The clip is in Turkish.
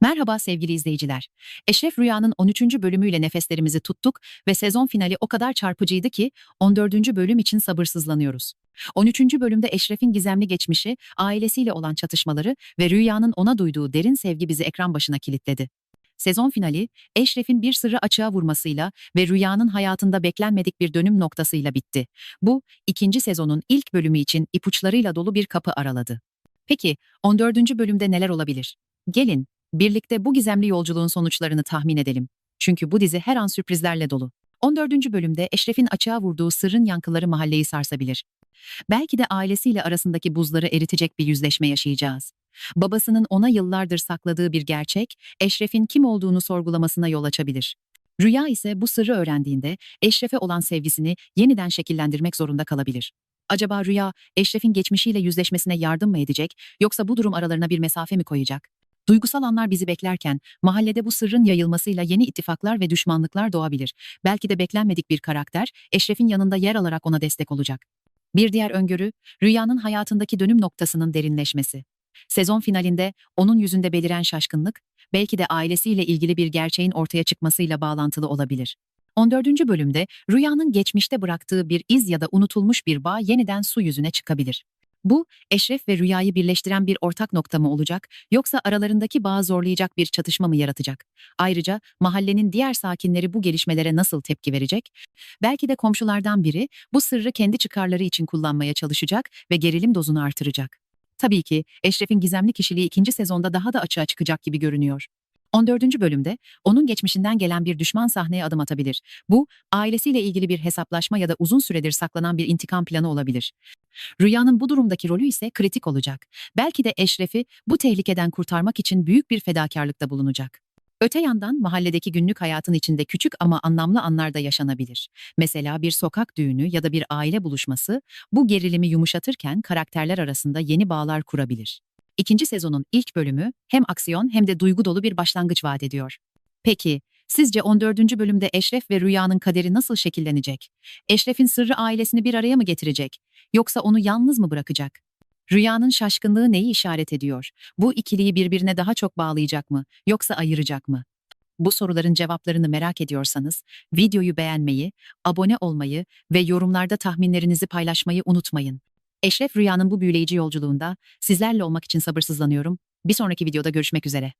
Merhaba sevgili izleyiciler. Eşref Rüya'nın 13. bölümüyle nefeslerimizi tuttuk ve sezon finali o kadar çarpıcıydı ki 14. bölüm için sabırsızlanıyoruz. 13. bölümde Eşref'in gizemli geçmişi, ailesiyle olan çatışmaları ve Rüya'nın ona duyduğu derin sevgi bizi ekran başına kilitledi. Sezon finali, Eşref'in bir sırrı açığa vurmasıyla ve Rüya'nın hayatında beklenmedik bir dönüm noktasıyla bitti. Bu, ikinci sezonun ilk bölümü için ipuçlarıyla dolu bir kapı araladı. Peki, 14. bölümde neler olabilir? Gelin, Birlikte bu gizemli yolculuğun sonuçlarını tahmin edelim. Çünkü bu dizi her an sürprizlerle dolu. 14. bölümde Eşref'in açığa vurduğu sırrın yankıları mahalleyi sarsabilir. Belki de ailesiyle arasındaki buzları eritecek bir yüzleşme yaşayacağız. Babasının ona yıllardır sakladığı bir gerçek, Eşref'in kim olduğunu sorgulamasına yol açabilir. Rüya ise bu sırrı öğrendiğinde Eşref'e olan sevgisini yeniden şekillendirmek zorunda kalabilir. Acaba Rüya, Eşref'in geçmişiyle yüzleşmesine yardım mı edecek, yoksa bu durum aralarına bir mesafe mi koyacak? Duygusal anlar bizi beklerken, mahallede bu sırrın yayılmasıyla yeni ittifaklar ve düşmanlıklar doğabilir. Belki de beklenmedik bir karakter, Eşref'in yanında yer alarak ona destek olacak. Bir diğer öngörü, Rüya'nın hayatındaki dönüm noktasının derinleşmesi. Sezon finalinde onun yüzünde beliren şaşkınlık, belki de ailesiyle ilgili bir gerçeğin ortaya çıkmasıyla bağlantılı olabilir. 14. bölümde Rüya'nın geçmişte bıraktığı bir iz ya da unutulmuş bir bağ yeniden su yüzüne çıkabilir. Bu, Eşref ve Rüya'yı birleştiren bir ortak nokta mı olacak, yoksa aralarındaki bağı zorlayacak bir çatışma mı yaratacak? Ayrıca mahallenin diğer sakinleri bu gelişmelere nasıl tepki verecek? Belki de komşulardan biri bu sırrı kendi çıkarları için kullanmaya çalışacak ve gerilim dozunu artıracak. Tabii ki Eşref'in gizemli kişiliği ikinci sezonda daha da açığa çıkacak gibi görünüyor. 14. bölümde onun geçmişinden gelen bir düşman sahneye adım atabilir. Bu, ailesiyle ilgili bir hesaplaşma ya da uzun süredir saklanan bir intikam planı olabilir. Rüyanın bu durumdaki rolü ise kritik olacak. Belki de Eşref'i bu tehlikeden kurtarmak için büyük bir fedakarlıkta bulunacak. Öte yandan mahalledeki günlük hayatın içinde küçük ama anlamlı anlar da yaşanabilir. Mesela bir sokak düğünü ya da bir aile buluşması bu gerilimi yumuşatırken karakterler arasında yeni bağlar kurabilir. İkinci sezonun ilk bölümü hem aksiyon hem de duygu dolu bir başlangıç vaat ediyor. Peki, sizce 14. bölümde Eşref ve Rüya'nın kaderi nasıl şekillenecek? Eşref'in sırrı ailesini bir araya mı getirecek? Yoksa onu yalnız mı bırakacak? Rüyanın şaşkınlığı neyi işaret ediyor? Bu ikiliyi birbirine daha çok bağlayacak mı, yoksa ayıracak mı? Bu soruların cevaplarını merak ediyorsanız videoyu beğenmeyi, abone olmayı ve yorumlarda tahminlerinizi paylaşmayı unutmayın. Eşref Rüya'nın bu büyüleyici yolculuğunda sizlerle olmak için sabırsızlanıyorum. Bir sonraki videoda görüşmek üzere.